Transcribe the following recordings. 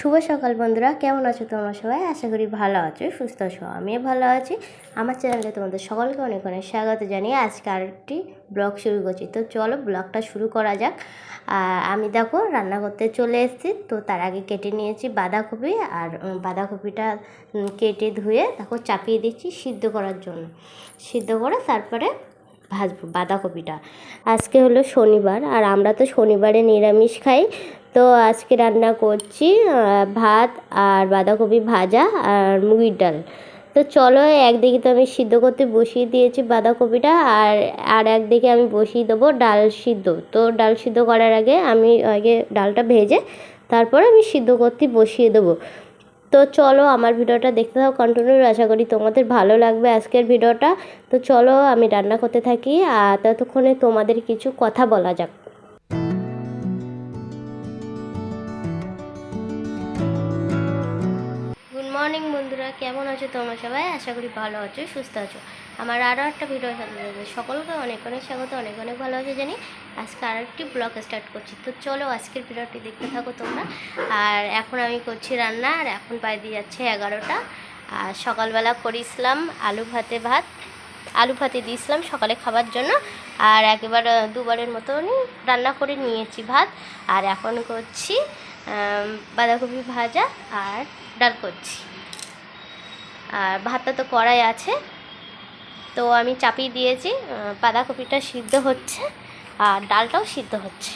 শুভ সকাল বন্ধুরা, কেমন আছো তোমরা সবাই? আশা করি ভালো আছো, সুস্থ আছো, আমিও ভালো আছি। আমার চ্যানেলে তোমাদের সকলকে অনেক অনেক স্বাগত জানিয়ে আজকে আরেকটি ব্লগ শুরু করছি। তো চলো ব্লগটা শুরু করা যাক। আমি দেখো রান্না করতে চলে এসেছি। তো তার আগে কেটে নিয়েছি বাঁধাকপি আর বাঁধাকপিটা কেটে ধুয়ে দেখো চাপিয়ে দিচ্ছি সিদ্ধ করার জন্য। সিদ্ধ করে তারপরে ভাজবো বাঁধাকপিটা। আজকে হলো শনিবার আর আমরা তো শনিবারে নিরামিষ খাই। তো আজকে রান্না করছি ভাত আর বাঁধাকপি ভাজা আর মুগির ডাল। তো চলো একদিকে তো আমি সিদ্ধ করতে বসিয়ে দিয়েছি বাঁধাকপিটা আর আর একদিকে আমি বসিয়ে দেবো ডাল সিদ্ধ। তো ডাল সিদ্ধ করার আগে আমি আগে ডালটা ভেজে তারপর আমি সিদ্ধ করতে বসিয়ে দেবো। তো চলো আমার ভিডিওটা দেখতে থাকো কন্টিনিউ আশা করি তোমাদের ভালো লাগবে আজকের ভিডিওটা। তো চলো আমি রান্না করতে থাকি, আর ততক্ষণে তোমাদের কিছু কথা বলা যাক। মর্নিং বন্ধুরা, কেমন আছো তোমরা সবাই? আশা করি ভালো আছো, সুস্থ আছো। আমার আরও একটা ভিডিও সকলকে অনেক অনেক স্বাগত, অনেক অনেক ভালো আছে জানি। আজকে আর একটি ব্লগ স্টার্ট করছি। তো চলো আজকের ভিডিওটি দেখতে থাকো তোমরা। আর এখন আমি করছি রান্না, আর এখন পাই দিয়ে যাচ্ছে এগারোটা। আর সকালবেলা করেছিলাম আলু ভাতে ভাত। আলু ভাতে দিয়েছিলাম সকালে খাবার জন্য। আর একেবার দুবারের মতনই রান্না করে নিয়েছি ভাত। আর এখন করছি বাঁধাকপি ভাজা আর ডাল করছি। আর ভাতটা তো কড়াই আছে। তো আমি চাপিয়ে দিয়েছি বাঁধাকপিটা সিদ্ধ হচ্ছে আর ডালটাও সিদ্ধ হচ্ছে।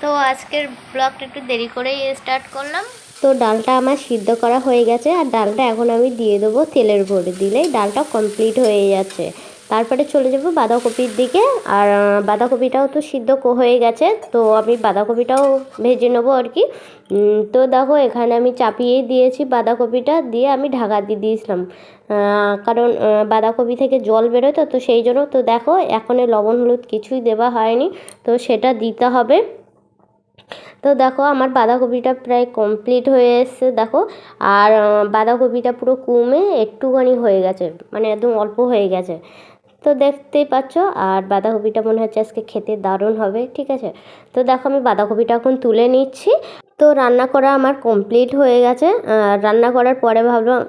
তো আজকের ব্লগটা একটু দেরি করেই স্টার্ট করলাম। তো ডালটা আমার সিদ্ধ করা হয়ে গেছে আর ডালটা এখন আমি দিয়ে দেবো তেলের ভরে দিলেই ডালটা কমপ্লিট হয়ে যাচ্ছে। তারপরে চলে যাব বাঁধাকপির দিকে। আর বাঁধাকপিটাও তো সিদ্ধ হয়ে গেছে, তো আমি বাঁধাকপিটাও ভেজে নেব আর কি। তো দেখো, এখানে আমি চাপিয়েই দিয়েছি বাঁধাকপিটা, দিয়ে আমি ঢাকা দিয়ে দিয়েছিলাম। কারণ বাঁধাকপি থেকে জল বেরোয় তো সেই জন্য, তো দেখো এখনও লবণ হলুদ কিছুই দেওয়া হয়নি, তো সেটা দিতে হবে। তো দেখো, আমার বাঁধাকপিটা প্রায় কমপ্লিট হয়ে এসছে, দেখো। আর বাঁধাকপিটা পুরো কমে একটুখানি হয়ে গেছে মানে একদম অল্প হয়ে গেছে। তো দেখতেই পাচ্ছ, আর বাঁধাকপিটা মনে হচ্ছে আজকে খেতে দারুণ হবে, ঠিক আছে? তো দেখো আমি বাঁধাকপিটা এখন তুলে নিচ্ছি। তো রান্না করা আমার কমপ্লিট হয়ে গেছে। আর রান্না করার পরে ভাবলাম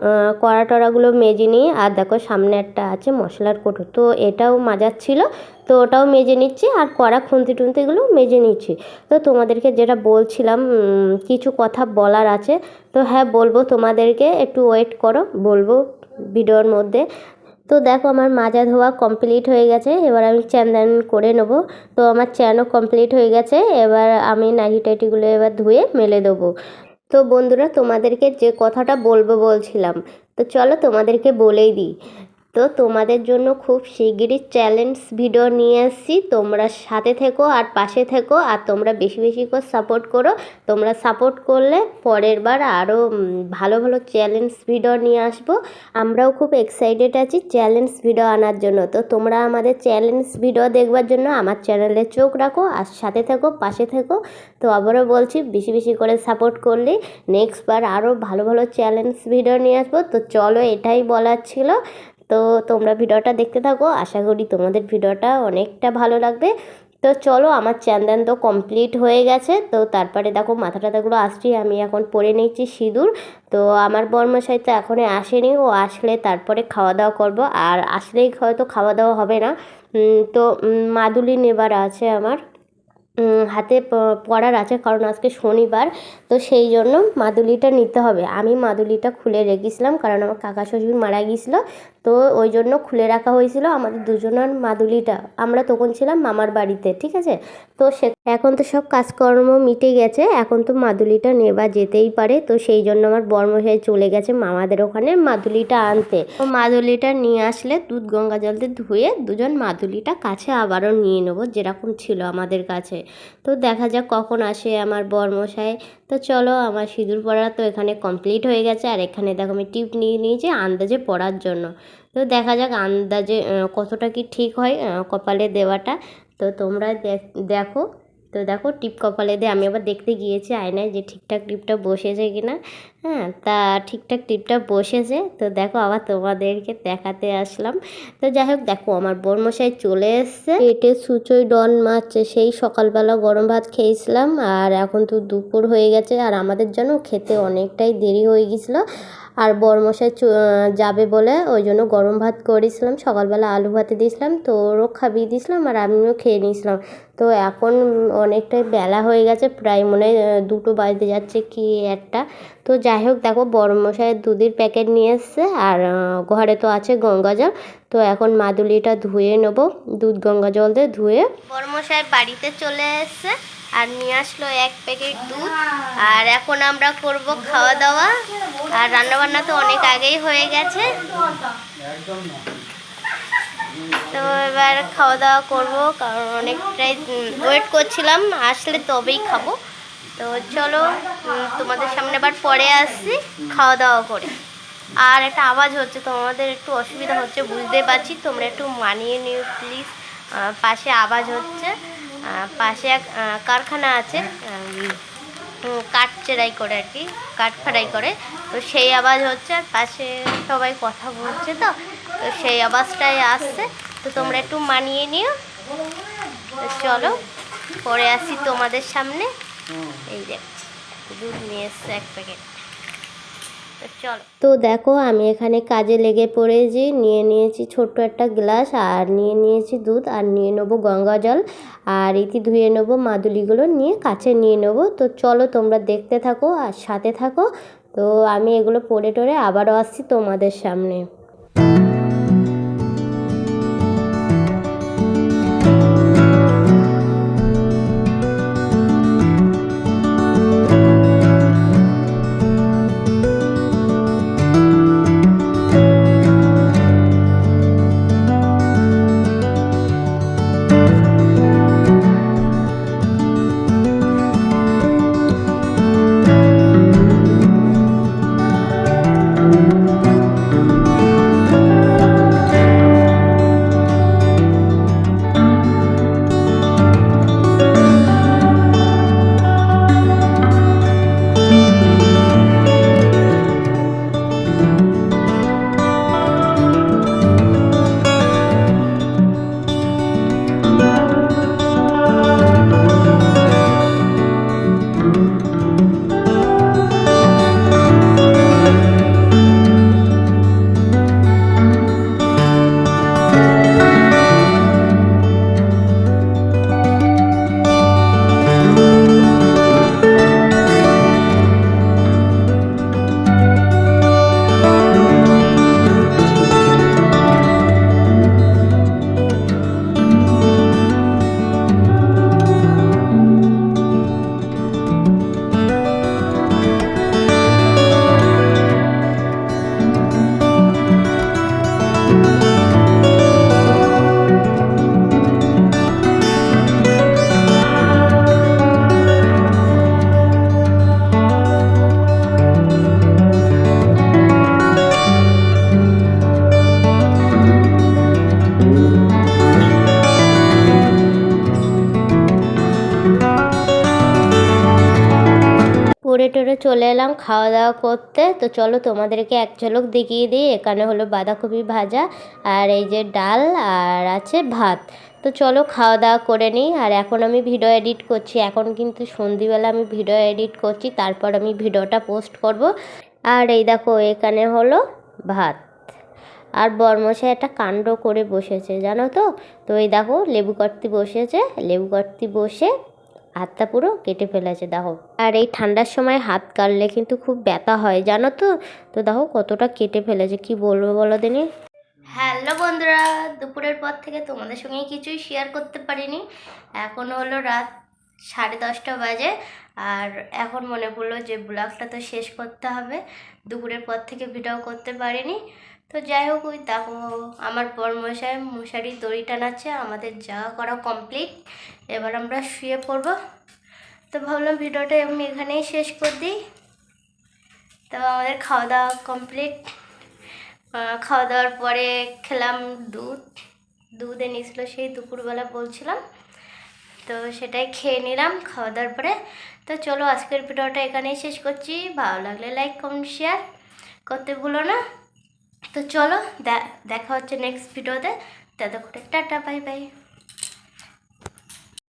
কড়া টড়াগুলো মেজে নিই। আর দেখো সামনে একটা আছে মশলার কোটো, তো এটাও মাজাচ্ছিল তো ওটাও মেজে নিচ্ছি। আর কড়া খুন্তি টুন্তিগুলো মেজে নিচ্ছি। তো তোমাদেরকে যেটা বলছিলাম কিছু কথা বলার আছে, তো হ্যাঁ বলব তোমাদেরকে, একটু ওয়েট করো, বলব ভিডিওর মধ্যে। তো দেখো আমার মাজা ধোয়া কমপ্লিট হয়ে গেছে। এবার আমি চ্যান করে নেব। তো আমার চ্যানও কমপ্লিট হয়ে গেছে। এবার আমি নাইটি টাইটিগুলো এবার ধুয়ে মেলে দেবো। তো বন্ধুরা, তোমাদেরকে যে কথাটা বলব বলছিলাম। তো চলো তোমাদেরকে বলেই দিই। তো তোমাদের জন্য খুব শিগগিরই চ্যালেঞ্জ ভিডিও নিয়ে আসছি। তোমরা সাথে থেকো আর পাশে থেকো আর তোমরা বেশি বেশি করে সাপোর্ট করো। তোমরা সাপোর্ট করলে পরের বার আরও ভালো ভালো চ্যালেঞ্জ ভিডিও নিয়ে আসব। আমরাও খুব এক্সাইটেড আছি চ্যালেঞ্জ ভিডিও আনার জন্য। তো তোমরা আমাদের চ্যালেঞ্জ ভিডিও দেখবার জন্য আমার চ্যানেলে চোখ রাখো আর সাথে থেকো, পাশে থেকো। তো আবারও বলছি, বেশি বেশি করে সাপোর্ট করলে। নেক্সট বার আরও ভালো ভালো চ্যালেঞ্জ ভিডিও নিয়ে আসব। তো চলো এটাই বলার ছিল। তো তোমরা ভিডিওটা দেখতে থাকো। আশা করি তোমাদের ভিডিওটা অনেকটা ভালো লাগবে। তো চলো, আমার চ্যান্দান তো কমপ্লিট হয়ে গেছে। তো তারপরে দেখো মাথা টাথাগুলো আসছি, আমি এখন পরে নিচ্ছি সিঁদুর। তো আমার বর্মশাই তো এখনও আসেনি। ও আসলে তারপরে খাওয়া দাওয়া করব। আর আসলেই হয়তো খাওয়া দাওয়া হবে না। তো মাদুলি নেবার আছে আমার। হাতে পড়ার আছে, কারণ আজকে শনিবার। তো সেই জন্য মাদুলিটা নিতে হবে। আমি মাদুলিটা খুলে রেখেছিলাম, কারণ আমার কাকা শ্বশুর মারা গিয়েছিল তো ওই জন্য খুলে রাখা হয়েছিল আমাদের দুজনের মাদুলিটা। আমরা তখন ছিলাম মামার বাড়িতে, ঠিক আছে? তো সে এখন তো সব কাজকর্ম মিটে গেছে, এখন তো মাদুলিটা নেওয়া যেতেই পারে। তো সেই জন্য আমার বর্মশাই চলে গেছে মামাদের ওখানে মাদুলিটা আনতে। তো মাদুলিটা নিয়ে আসলে দুধ গঙ্গা জল দিয়ে ধুয়ে দুজন মাদুলিটা কাছে আবারও নিয়ে নেব, যেরকম ছিল আমাদের কাছে। তো দেখা যাক কখন আসে আমার বর্মশাই। তো চলো, আমার সিঁদুর পড়া তো এখানে কমপ্লিট হয়ে গেছে। আর এখানে দেখো, আমি টিপ নিয়ে নিয়েছি আন্দাজে পড়ার জন্য। তো দেখা যাক আন্দাজে কতটা কি ঠিক হয় কপালে দেওয়াটা। তো তোমরা দেখ- তো দেখো টিপ কপালে দিয়ে আমি আবার দেখতে গিয়েছি আয়নায় যে ঠিকঠাক টিপটা বসেছে কিনা। হ্যাঁ তা ঠিকঠাক টিপটাপ বসেছে। তো দেখো, আবার তোমাদেরকে দেখাতে আসলাম। তো যাই হোক, দেখো, আমার বর্মশাই চলে এসছে। পেটে সুচই ডন মারছে। সেই সকালবেলা গরম ভাত খেয়েছিলাম আর এখন তো দুপুর হয়ে গেছে আর আমাদের জন্য খেতে অনেকটাই দেরি হয়ে গেছিল। আর বরমশাই যাবে বলে ওই জন্য গরম ভাত করেছিলাম। সকালবেলা আলু ভাতে দিয়েছিলাম, তো ওরও খাবিয়ে দিয়েছিলাম আর আমিও খেয়ে নিয়েছিলাম। তো এখন অনেকটাই বেলা হয়ে গেছে, প্রায় মনে হয় দুটো বাজতে যাচ্ছে কি একটা। তো যাই হোক, দেখো বড়মশাইয়ের দুধের প্যাকেট নিয়ে এসছে আর ঘরে তো আছে গঙ্গা জল। তো এখন মাদুলিটা ধুয়ে নেব, দুধ গঙ্গা জল দিয়ে ধুয়ে। বড়মশাই বাড়িতে চলে এসছে আর নিয়ে আসলো এক প্যাকেট দুধ। আর এখন আমরা করব খাওয়া দাওয়া আর রান্নাবান্না তো অনেক আগেই হয়ে গেছে। তো এবার খাওয়া দাওয়া করব, কারণ অনেকটাই ওয়েট করছিলাম, আসলে তবেই খাব। তো চলো তোমাদের সামনে আবার পরে আসছি, খাওয়া দাওয়া করে। আর একটা আওয়াজ হচ্ছে, তোমাদের একটু অসুবিধা হচ্ছে, বুঝতে পারছি, তোমরা একটু মানিয়ে নিও প্লিজ পাশে আওয়াজ হচ্ছে পাশে এক কারখানা আছে কাঠ চেরাই করে আর কি, কাঠ ফাড়াই করে। তো সেই আওয়াজ হচ্ছে, আর পাশে সবাই কথা বলছে তো তো সেই আওয়াজটাই আসছে। তো তোমরা একটু মানিয়ে নিও। চলো, পরে আসি তোমাদের সামনে। এই যে, দুধ নিয়ে এসছে এক প্যাকেট। তো দেখো, আমি এখানে কাজে লেগে পড়েছি। নিয়ে নিয়েছি ছোট্ট একটা গ্লাস, আর নিয়ে নিয়েছি দুধ, আর নিয়ে নেব গঙ্গা জল, আর ইতি ধুয়ে নেব মাদুলিগুলো নিয়ে কাছে নিয়ে নেব। তো চলো, তোমরা দেখতে থাকো আর সাথে থাকো। তো আমি এগুলো পরে টরে আবারও আসছি তোমাদের সামনে। টরে চলে এলাম খাওয়া দাওয়া করতে। তো চলো তোমাদেরকে এক ঝলক দেখিয়ে দিই। এখানে হলো বাঁধাকপি ভাজা আর এই যে ডাল আর আছে ভাত। তো চলো খাওয়া দাওয়া করে নিই। আর এখন আমি ভিডিও এডিট করছি। এখন কিন্তু সন্ধিবেলা আমি ভিডিও এডিট করছি। তারপর আমি ভিডিওটা পোস্ট করব। আর এই দেখো, এখানে হলো ভাত। আর বর্মশাই একটা কাণ্ড করে বসেছে, জানো তো? তো এই দেখো লেবু কাটতে বসেছে। লেবু কাটতে বসে হাতটা পুরো কেটে ফেলেছে, দেখো। আর এই ঠান্ডার সময় হাত কাটলে কিন্তু খুব ব্যথা হয়, জানো তো? তো দেখো কতটা কেটে ফেলেছে, কি বলব বলো দিনি? হ্যালো বন্ধুরা, দুপুরের পর থেকে তোমাদের সঙ্গে কিছুই শেয়ার করতে পারিনি। এখন হলো রাত সাড়ে দশটা বাজে, আর এখন মনে পড়ল যে ব্লগটা তো শেষ করতে হবে। দুপুরের পর থেকে ভিডিও করতে পারিনি। তো যাই হোক, ওই দেখো, আমার বরমশাই, মশারি, দড়ি টানাচ্ছে, আমাদের যা করা কমপ্লিট এবার আমরা শুয়ে পড়ব। তো ভাবলাম ভিডিওটা এমনি এখানেই শেষ করে দিই। তো আমাদের খাওয়া দাওয়া কমপ্লিট খাওয়া দাওয়ার পরে খেলাম দুধ। দুধ এনেছিলো সেই দুপুরবেলা বলছিলাম। তো সেটাই খেয়ে নিলাম খাওয়া দাওয়ার পরে। তো চলো, আজকের ভিডিওটা এখানেই শেষ করছি। ভালো লাগলে লাইক কমেন্ট শেয়ার করতে ভুলো না। তো চলো দেখা হচ্ছে নেক্সট ভিডিওতে ততক্ষণে টাটা বাই বাই